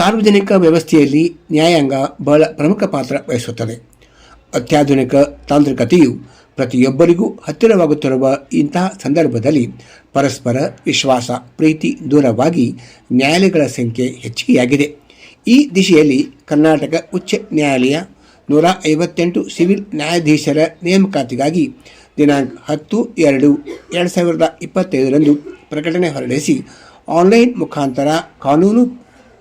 ಸಾರ್ವಜನಿಕ ವ್ಯವಸ್ಥೆಯಲ್ಲಿ ನ್ಯಾಯಾಂಗ ಬಹಳ ಪ್ರಮುಖ ಪಾತ್ರ ವಹಿಸುತ್ತದೆ. ಅತ್ಯಾಧುನಿಕ ತಾಂತ್ರಿಕತೆಯು ಪ್ರತಿಯೊಬ್ಬರಿಗೂ ಹತ್ತಿರವಾಗುತ್ತಿರುವ ಇಂತಹ ಸಂದರ್ಭದಲ್ಲಿ ಪರಸ್ಪರ ವಿಶ್ವಾಸ, ಪ್ರೀತಿ ದೂರವಾಗಿ ನ್ಯಾಯಾಲಯಗಳ ಸಂಖ್ಯೆ ಹೆಚ್ಚಿಗೆಯಾಗಿದೆ. ಈ ದಿಶೆಯಲ್ಲಿ ಕರ್ನಾಟಕ ಉಚ್ಚ ನ್ಯಾಯಾಲಯ ನೂರ ಐವತ್ತೆಂಟು ಸಿವಿಲ್ ನ್ಯಾಯಾಧೀಶರ ನೇಮಕಾತಿಗಾಗಿ ದಿನಾಂಕ ಹತ್ತು ಎರಡು ಎರಡು ಸಾವಿರದ ಇಪ್ಪತ್ತೈದರಂದು ಪ್ರಕಟಣೆ ಹೊರಡಿಸಿ ಆನ್ಲೈನ್ ಮುಖಾಂತರ ಕಾನೂನು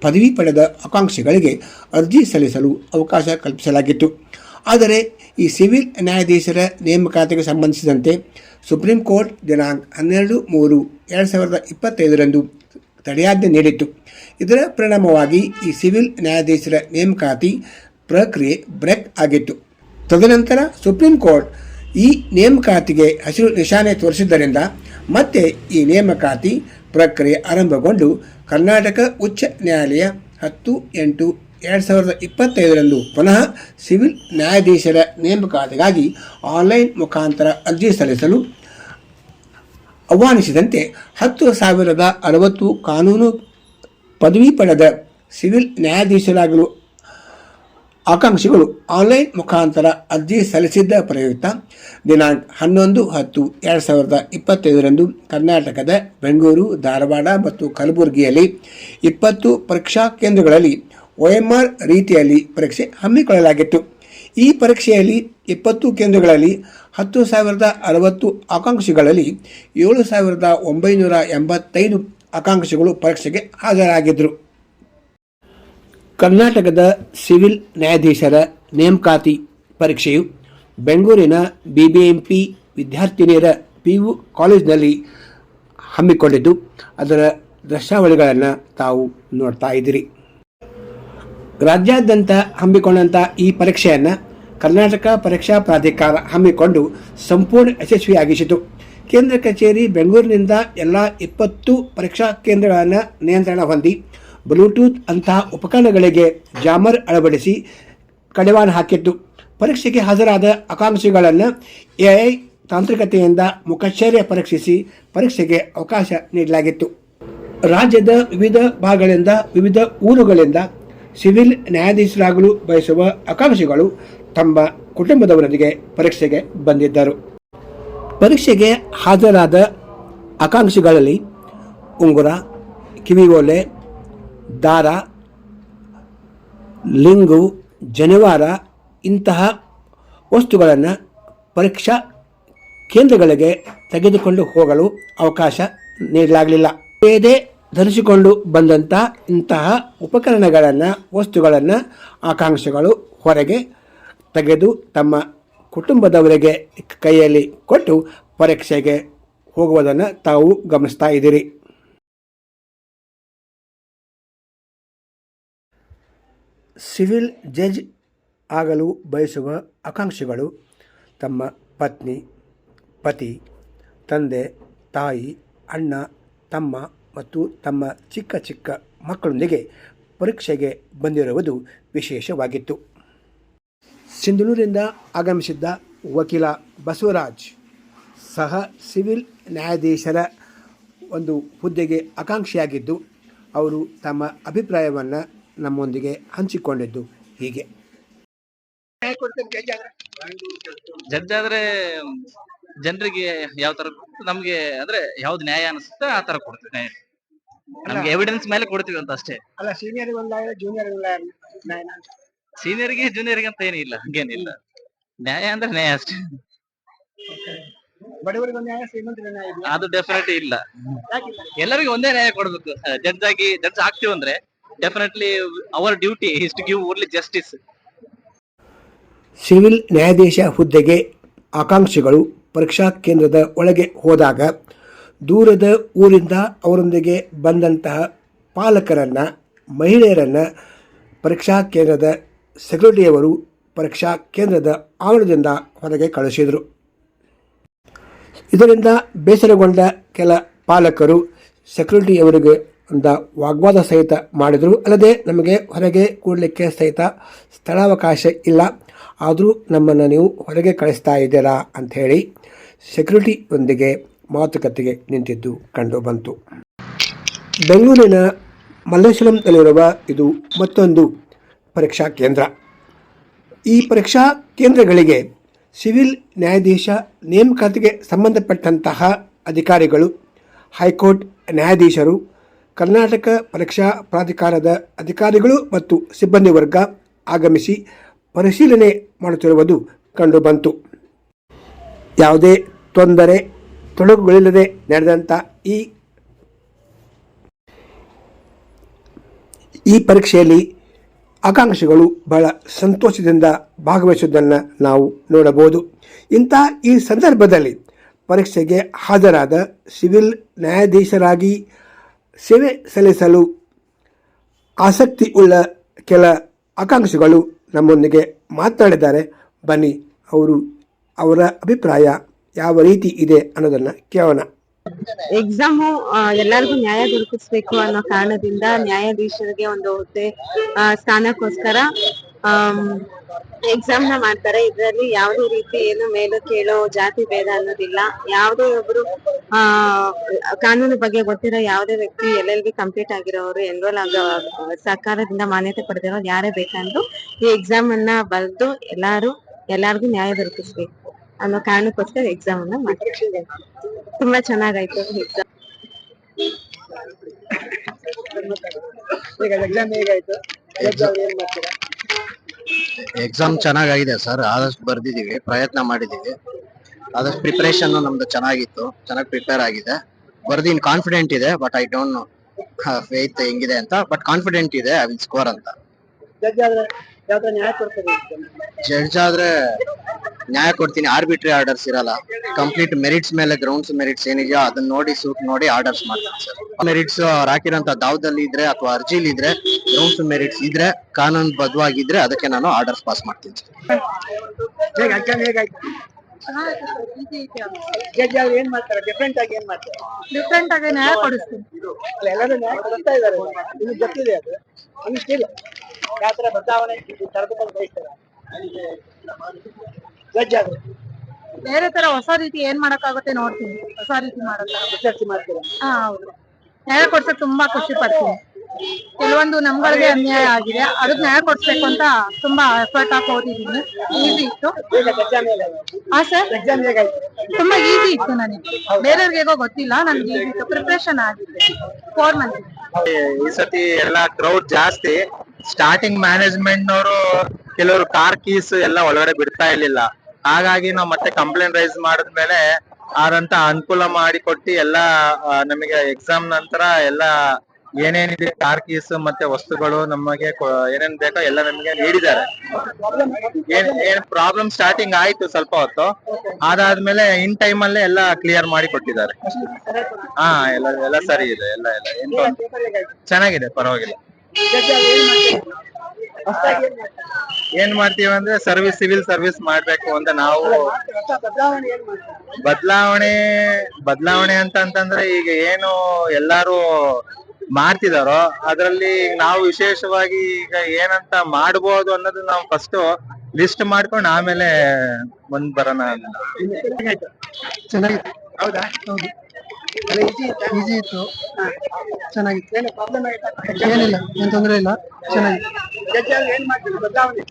ಪದವಿ ಪಡೆದ ಆಕಾಂಕ್ಷಿಗಳಿಗೆ ಅರ್ಜಿ ಸಲ್ಲಿಸಲು ಅವಕಾಶ ಕಲ್ಪಿಸಲಾಗಿತ್ತು. ಆದರೆ ಈ ಸಿವಿಲ್ ನ್ಯಾಯಾಧೀಶರ ನೇಮಕಾತಿಗೆ ಸಂಬಂಧಿಸಿದಂತೆ ಸುಪ್ರೀಂ ಕೋರ್ಟ್ ದಿನಾಂಕ ಹನ್ನೆರಡು ಮೂರು ಎರಡು ಸಾವಿರದ ಇಪ್ಪತ್ತೈದರಂದು ತಡೆಯಾಜ್ಞೆ ನೀಡಿತ್ತು. ಇದರ ಪರಿಣಾಮವಾಗಿ ಈ ಸಿವಿಲ್ ನ್ಯಾಯಾಧೀಶರ ನೇಮಕಾತಿ ಪ್ರಕ್ರಿಯೆ ಬ್ರೇಕ್ ಆಗಿತ್ತು. ತದನಂತರ ಸುಪ್ರೀಂ ಕೋರ್ಟ್ ಈ ನೇಮಕಾತಿಗೆ ಹಸಿರು ನಿಶಾನೆ ತೋರಿಸಿದ್ದರಿಂದ ಮತ್ತೆ ಈ ನೇಮಕಾತಿ ಪ್ರಕ್ರಿಯೆ ಆರಂಭಗೊಂಡು ಕರ್ನಾಟಕ ಉಚ್ಚ ನ್ಯಾಯಾಲಯ ಹತ್ತು ಎಂಟು ಎರಡು ಸಾವಿರದ ಇಪ್ಪತ್ತೈದರಂದು ಪುನಃ ಸಿವಿಲ್ ನ್ಯಾಯಾಧೀಶರ ನೇಮಕಾತಿಗಾಗಿ ಆನ್ಲೈನ್ ಮುಖಾಂತರ ಅರ್ಜಿ ಸಲ್ಲಿಸಲು ಆಹ್ವಾನಿಸಿದಂತೆ ಹತ್ತು ಸಾವಿರದ ಅರವತ್ತು ಕಾನೂನು ಪದವಿ ಪಡೆದ ಸಿವಿಲ್ ನ್ಯಾಯಾಧೀಶರಾಗಲು ಆಕಾಂಕ್ಷಿಗಳು ಆನ್ಲೈನ್ ಮುಖಾಂತರ ಅರ್ಜಿ ಸಲ್ಲಿಸಿದ್ದ ಪ್ರಯುಕ್ತ ದಿನಾಂಕ ಹನ್ನೊಂದು ಹತ್ತು ಎರಡು ಸಾವಿರದ ಇಪ್ಪತ್ತೈದರಂದು ಕರ್ನಾಟಕದ ಬೆಂಗಳೂರು, ಧಾರವಾಡ ಮತ್ತು ಕಲಬುರಗಿಯಲ್ಲಿ ಇಪ್ಪತ್ತು ಪರೀಕ್ಷಾ ಕೇಂದ್ರಗಳಲ್ಲಿ ಒಎಂಆರ್ ರೀತಿಯಲ್ಲಿ ಪರೀಕ್ಷೆ ಹಮ್ಮಿಕೊಳ್ಳಲಾಗಿತ್ತು. ಈ ಪರೀಕ್ಷೆಯಲ್ಲಿ ಇಪ್ಪತ್ತು ಕೇಂದ್ರಗಳಲ್ಲಿ ಹತ್ತು ಸಾವಿರದ ಅರವತ್ತು ಆಕಾಂಕ್ಷಿಗಳಲ್ಲಿ ಏಳು ಸಾವಿರದ ಒಂಬೈನೂರ ಎಂಬತ್ತೈದು ಆಕಾಂಕ್ಷಿಗಳು ಪರೀಕ್ಷೆಗೆ ಹಾಜರಾಗಿದ್ದರು. ಕರ್ನಾಟಕದ ಸಿವಿಲ್ ನ್ಯಾಯಾಧೀಶರ ನೇಮಕಾತಿ ಪರೀಕ್ಷೆಯು ಬೆಂಗಳೂರಿನ ಬಿ ಬಿ ಎಂ ಪಿ ವಿದ್ಯಾರ್ಥಿನಿಯರ ಪಿ ಯು ಕಾಲೇಜಿನಲ್ಲಿ ಹಮ್ಮಿಕೊಂಡಿದ್ದು, ಅದರ ದೃಶ್ಯಾವಳಿಗಳನ್ನು ತಾವು ನೋಡ್ತಾ ಇದ್ದೀರಿ. ರಾಜ್ಯಾದ್ಯಂತ ಹಮ್ಮಿಕೊಂಡಂಥ ಈ ಪರೀಕ್ಷೆಯನ್ನು ಕರ್ನಾಟಕ ಪರೀಕ್ಷಾ ಪ್ರಾಧಿಕಾರ ಹಮ್ಮಿಕೊಂಡು ಸಂಪೂರ್ಣ ಯಶಸ್ವಿಯಾಗಿಸಿತು. ಕೇಂದ್ರ ಕಚೇರಿ ಬೆಂಗಳೂರಿನಿಂದ ಎಲ್ಲ ಇಪ್ಪತ್ತು ಪರೀಕ್ಷಾ ಕೇಂದ್ರಗಳನ್ನು ನಿಯಂತ್ರಣ ಹೊಂದಿ ಬ್ಲೂಟೂತ್ ಅಂತಹ ಉಪಕರಣಗಳಿಗೆ ಜಾಮರ್ ಅಳವಡಿಸಿ ಕಡಿವಾಣ ಹಾಕಿತ್ತು ಪರೀಕ್ಷೆಗೆ ಹಾಜರಾದ ಆಕಾಂಕ್ಷಿಗಳನ್ನು ಎಐ ತಾಂತ್ರಿಕತೆಯಿಂದ ಮುಖಚರ್ಯ ಪರೀಕ್ಷಿಸಿ ಪರೀಕ್ಷೆಗೆ ಅವಕಾಶ ನೀಡಲಾಗಿತ್ತು. ರಾಜ್ಯದ ವಿವಿಧ ಭಾಗಗಳಿಂದ ವಿವಿಧ ಊರುಗಳಿಂದ ಸಿವಿಲ್ ನ್ಯಾಯಾಧೀಶರಾಗಲು ಬಯಸುವ ಆಕಾಂಕ್ಷಿಗಳು ತಮ್ಮ ಕುಟುಂಬದವರೊಂದಿಗೆ ಪರೀಕ್ಷೆಗೆ ಬಂದಿದ್ದರು. ಪರೀಕ್ಷೆಗೆ ಹಾಜರಾದ ಆಕಾಂಕ್ಷಿಗಳಲ್ಲಿ ಉಂಗುರ ಕಿವಿಗೋಲೆ ದಾರ, ಲಿಂಗು, ಜನಿವಾರ ಇಂತಹ ವಸ್ತುಗಳನ್ನು ಪರೀಕ್ಷಾ ಕೇಂದ್ರಗಳಿಗೆ ತೆಗೆದುಕೊಂಡು ಹೋಗಲು ಅವಕಾಶ ನೀಡಲಾಗಲಿಲ್ಲ. ಬೇರೆ ಧರಿಸಿಕೊಂಡು ಬಂದಂಥ ಇಂತಹ ಉಪಕರಣಗಳನ್ನು, ವಸ್ತುಗಳನ್ನು ಆಕಾಂಕ್ಷೆಗಳು ಹೊರಗೆ ತೆಗೆದು ತಮ್ಮ ಕುಟುಂಬದವರಿಗೆ ಕೈಯಲ್ಲಿ ಕೊಟ್ಟು ಪರೀಕ್ಷೆಗೆ ಹೋಗುವುದನ್ನು ತಾವು ಗಮನಿಸ್ತಾ ಇದ್ದೀರಿ. ಸಿವಿಲ್ ಜಡ್ಜ್ ಆಗಲು ಬಯಸುವ ಆಕಾಂಕ್ಷಿಗಳು ತಮ್ಮ ಪತ್ನಿ, ಪತಿ, ತಂದೆ, ತಾಯಿ, ಅಣ್ಣ, ತಮ್ಮ ಮತ್ತು ತಮ್ಮ ಚಿಕ್ಕ ಚಿಕ್ಕ ಮಕ್ಕಳೊಂದಿಗೆ ಪರೀಕ್ಷೆಗೆ ಬಂದಿರುವುದು ವಿಶೇಷವಾಗಿತ್ತು. ಸಿಂಧನೂರಿಂದ ಆಗಮಿಸಿದ್ದ ವಕೀಲ ಬಸವರಾಜ್ ಸಹ ಸಿವಿಲ್ ನ್ಯಾಯಾಧೀಶರ ಒಂದು ಹುದ್ದೆಗೆ ಆಕಾಂಕ್ಷಿಯಾಗಿದ್ದು, ಅವರು ತಮ್ಮ ಅಭಿಪ್ರಾಯವನ್ನು ನಮ್ಮೊಂದಿಗೆ ಹಂಚಿಕೊಂಡಿದ್ದು ಹೀಗೆ. ಜಡ್ಜಾದ್ರೆ ಜನರಿಗೆ ಯಾವ ತರ ನಮ್ಗೆ ಅಂದ್ರೆ ಯಾವ್ದು ನ್ಯಾಯ ಅನಿಸುತ್ತೆ ಆ ತರ ಕೊಡ್ತೀವಿ ನ್ಯಾಯ. ನಮ್ಗೆ ಎವಿಡೆನ್ಸ್ ಮೇಲೆ ಕೊಡ್ತೀವಿ ಅಂತ ಅಷ್ಟೇ. ಅಲ್ಲ ಸೀನಿಯರ್ ಜೂನಿಯರ್ ಸೀನಿಯರ್ಗೆ ಜೂನಿಯರ್ಗೆ ಅಂತ. ಏನಿಲ್ಲ ಹಂಗೇನಿಲ್ಲ. ನ್ಯಾಯ ಅಂದ್ರೆ ನ್ಯಾಯ ಅಷ್ಟೇ. ಬಡವರಿಗೆ ನ್ಯಾಯ ಅದು ಡೆಫಿನೆಟ್ಲಿ ಇಲ್ಲ. ಎಲ್ಲರಿಗೂ ಒಂದೇ ನ್ಯಾಯ ಕೊಡ್ಬೇಕು. ಜಡ್ಜ್ ಆಗಿ ಜಡ್ಜ್ ಆಗ್ತೀವಿ ಅಂದ್ರೆ definitely our duty is to give only justice civil ನ್ಯಾಯಾಧೀಶ ಹುದ್ದೆಗೆ ಆಕಾಂಕ್ಷಿಗಳು ಪರೀಕ್ಷಾ ಕೇಂದ್ರದ ಒಳಗೆ ಹೋದಾಗ ದೂರದ ಊರಿಂದ ಅವರೊಂದಿಗೆ ಬಂದಂತಹ ಪಾಲಕರನ್ನ, ಮಹಿಳೆಯರನ್ನ ಪರೀಕ್ಷಾ ಕೇಂದ್ರದ ಸೆಕ್ರೆಟರಿಯವರು ಪರೀಕ್ಷಾ ಕೇಂದ್ರದ ಆವರಣದಿಂದ ಹೊರಗೆ ಕಳಿಸಿದರು ಇದರಿಂದ ಬೇಸರಗೊಂಡ ಕೆಲ ಪಾಲಕರು ಸೆಕ್ಯೂರಿಟಿಯವರಿಗೆ ಒಂದು ವಾಗ್ವಾದ ಸಹಿತ ಮಾಡಿದರು. ಅಲ್ಲದೆ ನಮಗೆ ಹೊರಗೆ ಕೂಡಲಿಕ್ಕೆ ಸಹಿತ ಸ್ಥಳಾವಕಾಶ ಇಲ್ಲ. ಆದರೂ ನಮ್ಮನ್ನು ನೀವು ಹೊರಗೆ ಕಳಿಸ್ತಾ ಇದ್ದೀರಾ ಅಂಥೇಳಿ ಸೆಕ್ಯೂರಿಟಿಯೊಂದಿಗೆ ಮಾತುಕತೆಗೆ ನಿಂತಿದ್ದು ಕಂಡು ಬಂತು. ಬೆಂಗಳೂರಿನ ಮಲ್ಲೇಶ್ವರಂನಲ್ಲಿರುವ ಇದು ಮತ್ತೊಂದು ಪರೀಕ್ಷಾ ಕೇಂದ್ರ. ಈ ಪರೀಕ್ಷಾ ಕೇಂದ್ರಗಳಿಗೆ ಸಿವಿಲ್ ನ್ಯಾಯಾಧೀಶ ನೇಮಕಾತಿಗೆ ಸಂಬಂಧಪಟ್ಟಂತಹ ಅಧಿಕಾರಿಗಳು, ಹೈಕೋರ್ಟ್ ನ್ಯಾಯಾಧೀಶರು ಕರ್ನಾಟಕ ಪರೀಕ್ಷಾ ಪ್ರಾಧಿಕಾರದ ಅಧಿಕಾರಿಗಳು ಮತ್ತು ಸಿಬ್ಬಂದಿ ವರ್ಗ ಆಗಮಿಸಿ ಪರಿಶೀಲನೆ ಮಾಡುತ್ತಿರುವುದು ಕಂಡುಬಂತು. ಯಾವುದೇ ತೊಂದರೆ ತೊಡಕುಗಳಿಲ್ಲದೆ ನಡೆದಂಥ ಈ ಈ ಪರೀಕ್ಷೆಯಲ್ಲಿ ಆಕಾಂಕ್ಷಿಗಳು ಬಹಳ ಸಂತೋಷದಿಂದ ಭಾಗವಹಿಸುವುದನ್ನು ನಾವು ನೋಡಬಹುದು. ಇಂಥ ಈ ಸಂದರ್ಭದಲ್ಲಿ ಪರೀಕ್ಷೆಗೆ ಹಾಜರಾದ ಸಿವಿಲ್ ನ್ಯಾಯಾಧೀಶರಾಗಿ ಸೇವೆ ಸಲ್ಲಿಸಲು ಆಸಕ್ತಿ ಉಳ್ಳ ಕೆಲ ಆಕಾಂಕ್ಷಿಗಳು ನಮ್ಮೊಂದಿಗೆ ಮಾತನಾಡಿದ್ದಾರೆ. ಬನ್ನಿ, ಅವರು ಅವರ ಅಭಿಪ್ರಾಯ ಯಾವ ರೀತಿ ಇದೆ ಅನ್ನೋದನ್ನ ಕೇಳೋಣ. ಎಕ್ಸಾಮ್ ಎಲ್ಲರಿಗೂ ನ್ಯಾಯ ದೊರಕಿಸ್ಬೇಕು ಅನ್ನೋ ಕಾರಣದಿಂದ ನ್ಯಾಯಾಧೀಶರಿಗೆ ಒಂದು ಹುದ್ದೆ ಸ್ಥಾನಕ್ಕೋಸ್ಕರ ಎಕ್ಸಾಮ್ನ ಮಾಡ್ತಾರೆ. ಇದರಲ್ಲಿ ಯಾವುದೇ ರೀತಿ ಏನು ಮೇಲು ಕೀಳು ಜಾತಿ ಭೇದ ಅನ್ನೋದಿಲ್ಲ. ಯಾವುದೇ ಒಬ್ರು, ಆ, ಕಾನೂನು ಬಗ್ಗೆ ಗೊತ್ತಿರೋ ಯಾವುದೇ ವ್ಯಕ್ತಿ ಎಲ್ ಎಲ್ ಕಂಪ್ಲೀಟ್ ಆಗಿರೋರು ಎನ್ರೋಲ್ ಆಗೋ ಸರ್ಕಾರದಿಂದ ಮಾನ್ಯತೆ ಪಡೆದಿರೋರು ಯಾರೇ ಬೇಕಂದ್ರು ಈ ಎಕ್ಸಾಮ್ ಅನ್ನ ಬರೆದು ಎಲ್ಲಾರು, ಎಲ್ಲಾರ್ಗು ನ್ಯಾಯ ದೊರಕಿಸ್ಬೇಕು ಅನ್ನೋ ಕಾರಣಕ್ಕೋಸ್ಕರ ಎಕ್ಸಾಮ್ ಅನ್ನ ಮಾಡ್ತಾರೆ ತುಂಬಾ ಚೆನ್ನಾಗಾಯ್ತು ಎಕ್ಸಾಮ್ ಎಕ್ಸಾಮ್ ಹೇಗಾಯ್ತು? ಏನ್ ಮಾಡ್ತೀರಾ? ಎಕ್ಸಾಮ್ ಚೆನ್ನಾಗಾಗಿದೆ ಸರ್ ಆದಷ್ಟು ಬರ್ದಿದೀವಿ ಪ್ರಯತ್ನ ಮಾಡಿದೀವಿ ಆದಷ್ಟು ಪ್ರಿಪರೇಷನ್ ನಮ್ದು ಚೆನ್ನಾಗಿತ್ತು ಚೆನ್ನಾಗಿ ಪ್ರಿಪೇರ್ ಆಗಿದೆ. ಬರ್ದಿನ್ ಕಾನ್ಫಿಡೆಂಟ್ ಇದೆ but I don't know faith ಹೆಂಗಿದೆ ಅಂತ ಬಟ್ ಕಾನ್ಫಿಡೆಂಟ್ ಇದೆ ಐ ವಿಲ್ ಸ್ಕೋರ್ ಅಂತ. ಜಡ್ಜ್ ಆದ್ರೆ ನ್ಯಾಯ ಕೊಡ್ತೀನಿ. ಆರ್ಬಿಟ್ರಿ ಆರ್ಡರ್ಸ್ ಇರಲ್ಲ. ಕಂಪ್ಲೀಟ್ ಮೆರಿಟ್ಸ್ ಮೇಲೆ ಗ್ರೌಂಡ್ಸ್ ಮೆರಿಟ್ಸ್ ಏನಿದೆಯೋ ಅದನ್ನ ನೋಡಿ ಸೂಟ್ ನೋಡಿ ಆರ್ಡರ್ಸ್ ಮಾಡ್ತೀನಿ ಸರ್ ಮೆರಿಟ್ಸ್ ಅವ್ರು ಹಾಕಿರೋಂಥ ದಾವದಲ್ಲಿ ಇದ್ರೆ ಅಥವಾ ಅರ್ಜಿಲಿ ಇದ್ರೆ ಗ್ರೌಂಡ್ಸ್ ಮೆರಿಟ್ಸ್ ಇದ್ರೆ ಕಾನೂನು ಬದ್ಧವಾಗಿದ್ರೆ ಅದಕ್ಕೆ ನಾನು ಆರ್ಡರ್ಸ್ ಪಾಸ್ ಮಾಡ್ತೀನಿ ಏನ್ ಮಾಡ್ತಾರೆ? ಡಿಫ್ರೆಂಟ್ ಆಗಿ ಏನ್ ಮಾಡ್ತಾರೆ? ಡಿಫ್ರೆಂಟ್ ಆಗಿ ನ್ಯಾಯ ಕೊಡಿಸ್ತೀನಿ. ಎಲ್ಲರೂ ನ್ಯಾಯ ಕೊಡ್ತಾ ಇದ್ದಾರೆ. ನಿಮ್ಗೆ ಗೊತ್ತಿದೆ ಅದು. ಅನಿಸ್ತಿಲ್ಲ ಯಾವ ತರ ಬದಲಾವಣೆ ತರಬೇಕಂತ ಬಯಸ್ತಾರೆ? ಜಡ್ಜ್ ಆದ್ರೆ. ಬೇರೆ ತರ ಹೊಸ ರೀತಿ ಏನ್ ಮಾಡಕ್ಕಾಗುತ್ತೆ ನೋಡ್ತೀನಿ. ಹೊಸ ರೀತಿ ಮಾಡಲ್ಲ ವಿಚಾರಿಸಿ ಮಾಡ್ತೀರಾ? ಹಾ ಹೌದು. ನ್ಯಾಯ ಕೊಡ್ಸಕ್ ತುಂಬಾ ಖುಷಿ ಪಡ್ತೀನಿ. ಕೆಲವೊಂದು ನಮ್ಗಳಿಗೆ ಅನ್ಯಾಯ ಆಗಿದೆ. ಅದಕ್ಕೆ ನ್ಯಾಯ ಕೊಡ್ಸ್ಬೇಕು ಅಂತ ತುಂಬಾ ಎಫರ್ಟ್ ಹಾಕಿ ಓದಿದೀನಿ ಈಸಿ ಇತ್ತು. ಹಾ ಸರ್ ತುಂಬಾ ಈಸಿ ಇತ್ತು ನನಗೆ. ಬೇರೆಯವ್ರಿಗೆ ಗೊತ್ತಿಲ್ಲ. ನನ್ಗೆ ಈಸಿ ಇತ್ತು. ಪ್ರಿಪ್ರೇಷನ್ ಆಗಿದೆ. ಫೋರ್ ಮಂತ್ ಈ ಸತಿ ಎಲ್ಲ ಕ್ರೌಡ್ ಜಾಸ್ತಿ. ಸ್ಟಾರ್ಟಿಂಗ್ ಮ್ಯಾನೇಜ್ಮೆಂಟ್ ನವರು ಕೆಲವರು ಕಾರ್ ಕೀಸ್ ಎಲ್ಲ ಒಳಗಡೆ ಬಿಡ್ತಾ ಇರ್ಲಿಲ್ಲ. ಹಾಗಾಗಿ ನಾವು ಮತ್ತೆ ಕಂಪ್ಲೇಂಟ್ ರೈಸ್ ಮಾಡಿದ್ಮೇಲೆ ಆರಂತ ಅನುಕೂಲ ಮಾಡಿ ಕೊಟ್ಟು ಎಲ್ಲ ನಮಗೆ ಎಕ್ಸಾಮ್ ನಂತರ ಎಲ್ಲ ಏನೇನಿದೆ ಟಾರ್ಕೀಸ್ ಮತ್ತೆ ವಸ್ತುಗಳು ನಮಗೆ ಏನೇನ್ ಬೇಕೋ ಎಲ್ಲ ನಮಗೆ ನೀಡಿದ್ದಾರೆ. ಏನ್ ಏನ್ ಪ್ರಾಬ್ಲಮ್ ಸ್ಟಾರ್ಟಿಂಗ್ ಆಯ್ತು ಸ್ವಲ್ಪ ಹೊತ್ತು. ಅದಾದ್ಮೇಲೆ ಇನ್ ಟೈಮ್ ಅಲ್ಲೇ ಎಲ್ಲ ಕ್ಲಿಯರ್ ಮಾಡಿ ಕೊಟ್ಟಿದ್ದಾರೆ. ಹಾ, ಎಲ್ಲ ಎಲ್ಲ ಸರಿ ಇದೆ, ಎಲ್ಲ ಎಲ್ಲ. ಚೆನ್ನಾಗಿದೆ, ಪರವಾಗಿಲ್ಲ. ಏನ್ ಮಾಡ್ತೀವಿ ಅಂದ್ರೆ ಸರ್ವಿಸ್ ಸಿವಿಲ್ ಸರ್ವಿಸ್ ಮಾಡ್ಬೇಕು ಅಂತ ನಾವು ಬದಲಾವಣೆ ಬದಲಾವಣೆ ಬದಲಾವಣೆ ಅಂತ ಅಂತಂದ್ರೆ ಈಗ ಏನು ಎಲ್ಲಾರು ಮಾಡ್ತಿದಾರೋ ಅದ್ರಲ್ಲಿ ನಾವು ವಿಶೇಷವಾಗಿ ಈಗ ಏನಂತ ಮಾಡ್ಬೋದು ಅನ್ನೋದು ನಾವು ಫಸ್ಟ್ ಲಿಸ್ಟ್ ಮಾಡ್ಕೊಂಡು ಆಮೇಲೆ ಬಂದ್ ಬರೋಣ ಅಂತ. ಚೆನ್ನಾಗಿತ್ತು. ಹೌದಾ? ಹೌದು ಇತ್ತು? ಚೆನ್ನಾಗಿತ್ತು. ಏನು ಪ್ರಾಬ್ಲಮ್ ಏನಿಲ್ಲ ಏನ್ ತೊಂದ್ರೆ ಇಲ್ಲ. ಚೆನ್ನಾಗಿತ್ತು. ಬದಲಾವಣೆ?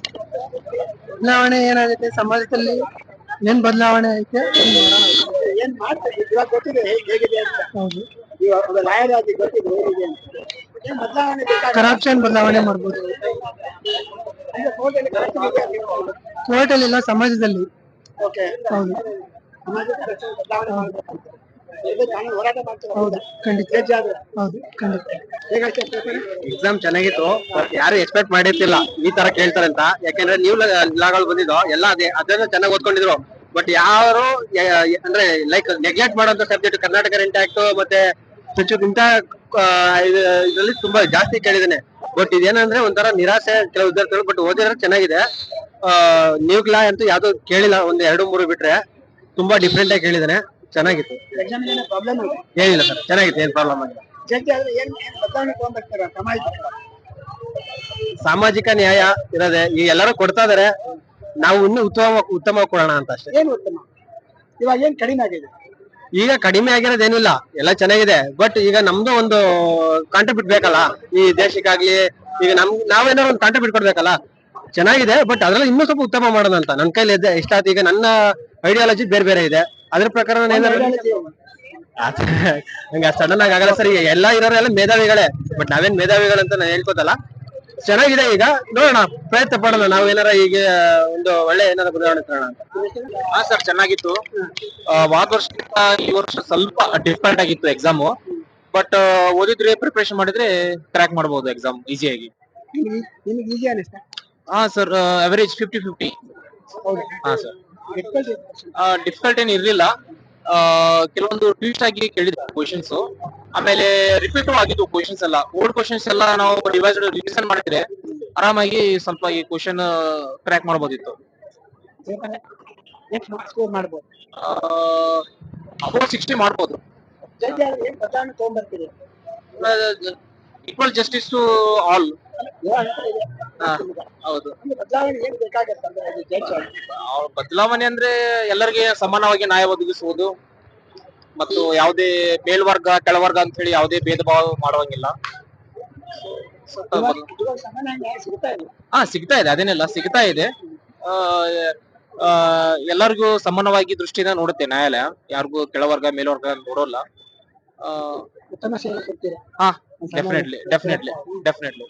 ಏನಾಗುತ್ತೆ ಸಮಾಜದಲ್ಲಿ ಏನ್ ಬದಲಾವಣೆ ಐತೆ? ಏನ್ ಮಾಡ್ತಾರೆ? ಇವಾಗ ಗೊತ್ತಿದೆ ಹೇಗ್- ಹೇಗಿದೆ ಅಂತ. ಹೌದು. ಇವಾಗ ನ್ಯಾಯವಾದಿ ಗೊತ್ತಿದೆ ಹೇಗಿದೆ ಅಂತ. ಬದಲಾವಣೆ ಕರಪ್ಷನ್ ಬದಲಾವಣೆ ಮಾಡ್ಬೋದು. ಕೋರ್ಟ್ ಅಲ್ಲಿ ಇಲ್ಲ ಸಮಾಜದಲ್ಲಿ. ಓಕೆ ಹೌದು. ಬದಲಾವಣೆ ಮಾಡ್ಬೇಕು ಎಕ್ಸಾಮ್ ಚೆನ್ನಾಗಿತ್ತು ಯಾರು ಎಕ್ಸ್ಪೆಕ್ಟ್ ಮಾಡಿರ್ತಿಲ್ಲ. ಈ ತರ ಕೇಳ್ತಾರೆ ಅಂತ. ಯಾಕಂದ್ರೆ ನೀವು ಲಾಗಲ್ ಬಂದಿದ್ದು ಎಲ್ಲ ಅದೇ ಅದನ್ನ ಚೆನ್ನಾಗಿ ಓದ್ಕೊಂಡಿದ್ರು. ಬಟ್ ಯಾರು ಅಂದ್ರೆ ಲೈಕ್ ನೆಗ್ಲೆಕ್ಟ್ ಮಾಡೋಂತ ಸಬ್ಜೆಕ್ಟ್ ಕರ್ನಾಟಕ ರೆಂಟ್ ಆಕ್ಟ್ ಮತ್ತೆ ಇಂತ ಇದರಲ್ಲಿ ತುಂಬಾ ಜಾಸ್ತಿ ಕೇಳಿದ್ದೇನೆ. ಬಟ್ ಇದೇನಂದ್ರೆ ಒಂಥರ ನಿರಾಸೆ ಕೆಲವು ವಿದ್ಯಾರ್ಥಿಗಳು ಬಟ್ ಓದಿದ್ರೆ ಚೆನ್ನಾಗಿದೆ. ನ್ಯೂಕ್ಲಾ ಅಂತೂ ಯಾವ್ದು ಕೇಳಿಲ್ಲ ಒಂದ್ ಎರಡು ಮೂರು ಬಿಟ್ರೆ. ತುಂಬಾ ಡಿಫ್ರೆಂಟ್ ಆಗಿ ಕೇಳಿದ್ದೇನೆ. ಚೆನ್ನಾಗಿತ್ತು. ಪ್ರಾಬ್ಲಮ್ ಇದೆ ಏನಿಲ್ಲ ಸರ್ ಚೆನ್ನಾಗಿತ್ತು ಏನ್ ಪ್ರಾಬ್ಲಮ್ ಆಗಿಲ್ಲ ಜಡ್ಜ್ ಆದ್ರೆ ಏನ್ ಏನ್ ಬದಲಾವಣೆ ತಗೊಂಡ್ಬರ್ತಾರ? ಸಮಾಜ ಸಾಮಾಜಿಕ ನ್ಯಾಯ ಇರೋದೆ ಈಗ ಎಲ್ಲರೂ ಕೊಡ್ತಾ ಇದಾರೆ ನಾವು ಇನ್ನೂ ಉತ್ತಮ ಉತ್ತಮ ಕೊಡೋಣ ಅಂತ ಅಷ್ಟೇ. ಏನು ಉತ್ತಮ? ಇವಾಗ ಏನ್ ಕಡಿಮೆ ಆಗಿದೆ? ಈಗ ಕಡಿಮೆ ಆಗಿರೋದೇನಿಲ್ಲ ಎಲ್ಲ ಚೆನ್ನಾಗಿದೆ ಬಟ್ ಈಗ ನಮ್ದು ಒಂದು ಕಾಂಟ್ರಿಬ್ಯೂಟ್ ಬೇಕಲ್ಲ ಈ ದೇಶಕ್ಕಾಗ್ಲಿ ಈಗ ನಮ್ ನಾವೇನಾದ್ರು ಒಂದು ಕಾಂಟ್ರಿಬ್ಯೂಟ್ ಕೊಡ್ಬೇಕಲ್ಲ ಚೆನ್ನಾಗಿದೆ ಬಟ್ ಅದ್ರಲ್ಲಿ ಇನ್ನೂ ಸ್ವಲ್ಪ ಉತ್ತಮ ಮಾಡೋಣ ಅಂತ. ನನ್ನ ಕೈಲಿ ಇದೆ ಇಷ್ಟ ಈಗ ನನ್ನ ಐಡಿಯಾಲಜಿ ಬೇರೆ ಬೇರೆ ಇದೆ. ಅದ್ರ ಪ್ರಕಾರ ನಂಗೆ ಸಡನ್ ಆಗಿ ಆಗಲ್ಲ ಸರ್ ಈಗ ಎಲ್ಲ ಇರೋರೆಲ್ಲ ಮೇಧಾವಿಗಳೇ ಬಟ್ ನಾವೇನ್ ಮೇಧಾವಿಗಳಂತ ನಾನು ಹೇಳ್ಕೋತಲ್ಲ. ಚೆನ್ನಾಗಿದೆ ಈಗ ನೋಡೋಣ ಪ್ರಯತ್ನ ಪಡೋಣ ನಾವು ಏನಾರ ಈಗ ಒಂದು ಒಳ್ಳೆ ಏನಾರ ಬದಲಾವಣೆ ತರೋಣ ಅಂತ. ಹಾ ಸರ್ ಚೆನ್ನಾಗಿತ್ತು. ಆ, ವರ್ಷ ವರ್ಷಕ್ಕಿಂತ ಈ ವರ್ಷ ಸ್ವಲ್ಪ ಡಿಫ್ರೆಂಟ್ ಆಗಿತ್ತು ಎಕ್ಸಾಮು ಬಟ್ ಓದಿದ್ರೆ ಪ್ರಿಪರೇಷನ್ ಮಾಡಿದ್ರೆ ಟ್ರ್ಯಾಕ್ ಮಾಡಬಹುದು ಎಕ್ಸಾಮ್ ಈಸಿಯಾಗಿ ಹಾ ಸರ್ ಅವರೇಜ್ ಫಿಫ್ಟಿ ಫಿಫ್ಟಿ ಹಾ ಸರ್. ಡಿಫಿಕಲ್ಟ್ ಏನ್ ಇರ್ಲಿಲ್ಲ. ಆ, ಕೆಲವೊಂದು ಟ್ವಿಸ್ಟ್ ಆಗಿ ಕೇಳಿದ್ರು ಕ್ವಶನ್ಸ್ ಆಮೇಲೆ ರಿಪೀಟ್ ಆಗಿದ್ದು ಕ್ವಶನ್ಸ್ ಎಲ್ಲ. ಓಲ್ಡ್ ಕ್ವಶನ್ಸ್ ಎಲ್ಲ ನಾವು ರಿವೈಸ್ ರಿವಿಷನ್ ಮಾಡಿದ್ರೆ ಆರಾಮಾಗಿ ಸ್ವಲ್ಪ ಈ ಕ್ವಶನ್ ಕ್ರ್ಯಾಕ್ ಮಾಡಬಹುದಿತ್ತು ಎಷ್ಟು ಮಾರ್ಕ್ಸ್ ಸ್ಕೋರ್ ಮಾಡ್ಬೋದು. ಅಬೌಟ್ ಸಿಕ್ಸ್ಟಿ ಮಾಡ್ಬೋದು. ಈಕ್ವಲ್ ಜಸ್ಟಿಸ್ ಟು ಆಲ್ ಹೌದು. ಬದಲಾವಣೆ ಏನ್ ಬೇಕಾಗತ್ತೆ ಬದಲಾವಣೆ ಅಂದ್ರೆ ಎಲ್ಲರಿಗೆ ಸಮಾನವಾಗಿ ನ್ಯಾಯ ಒದಗಿಸುವುದು ಮತ್ತು ಯಾವುದೇ ಮೇಲ್ವರ್ಗ ಕೆಳವರ್ಗ ಅಂತ ಹೇಳಿ ಯಾವುದೇ ಭೇದ ಭಾವ ಮಾಡುವಂಗಿಲ್ಲ ಹಾ ಸಿಗ್ತಾ ಇದೆ ಅದೇನಿಲ್ಲ ಸಿಗ್ತಾ ಇದೆ. ಎಲ್ಲರಿಗೂ ಸಮಾನವಾಗಿ ದೃಷ್ಟಿಯಿಂದ ನೋಡುತ್ತೆ ನ್ಯಾಯಾಲಯ. ಯಾರಿಗೂ ಕೆಳವರ್ಗ ಮೇಲ್ವರ್ಗ ನೋಡೋಲ್ಲ. ಹಾ ಡೆಫಿನೆಟ್ಲಿ ಡೆಫಿನೆಟ್ಲಿ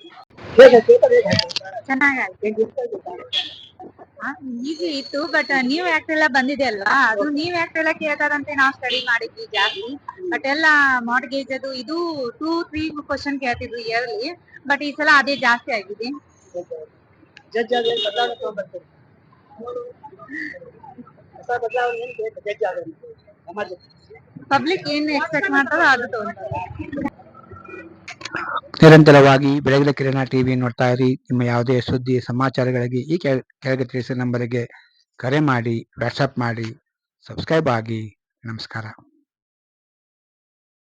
ಈಸಿ ಇತ್ತು ಬಟ್ ನ್ಯೂ ಆಕ್ಟ್ ಎಲ್ಲ ಬಂದಿದೆ ಅಲ್ವಾ ಅದು ನೀವ್ ಆಕ್ಟ್ ಎಲ್ಲ ಕೇಳ್ತಾರಂತೆ ನಾವು ಸ್ಟಡಿ ಮಾಡಿದ್ವಿ ಜಾಸ್ತಿ ಬಟ್ ಎಲ್ಲ ಮಾರ್ಗೇಜ್ ಅದು ಇದು ಟೂ ತ್ರೀ ಕ್ವಶನ್ ಕೇಳ್ತಿದ್ರು ಇಯರ್ಲಿ ಬಟ್ ಈ ಸಲ ಅದೇ ಜಾಸ್ತಿ ಆಗಿದೆ ಪಬ್ಲಿಕ್ ಏನ್ ಎಕ್ಸ್ಪೆಕ್ಟ್ ಮಾಡ್ತಾರೋ ಅದು ತಗೊಂತಾರೆ ನಿರಂತರವಾಗಿ ಬೆಳಗಿನ ಕಿರಣ ಟಿವಿ ನೋಡ್ತಾ ಇರಿ. ನಿಮ್ಮ ಯಾವುದೇ ಸುದ್ದಿ, ಸಮಾಚಾರಗಳಿಗೆ ಈ ಕೆಳ- ಕೆಳಗೆ ತಿಳಿಸಿದ ನಂಬರಿಗೆ ಕರೆ ಮಾಡಿ ವಾಟ್ಸಪ್ ಮಾಡಿ. ಸಬ್ಸ್ಕ್ರೈಬ್ ಆಗಿ. ನಮಸ್ಕಾರ.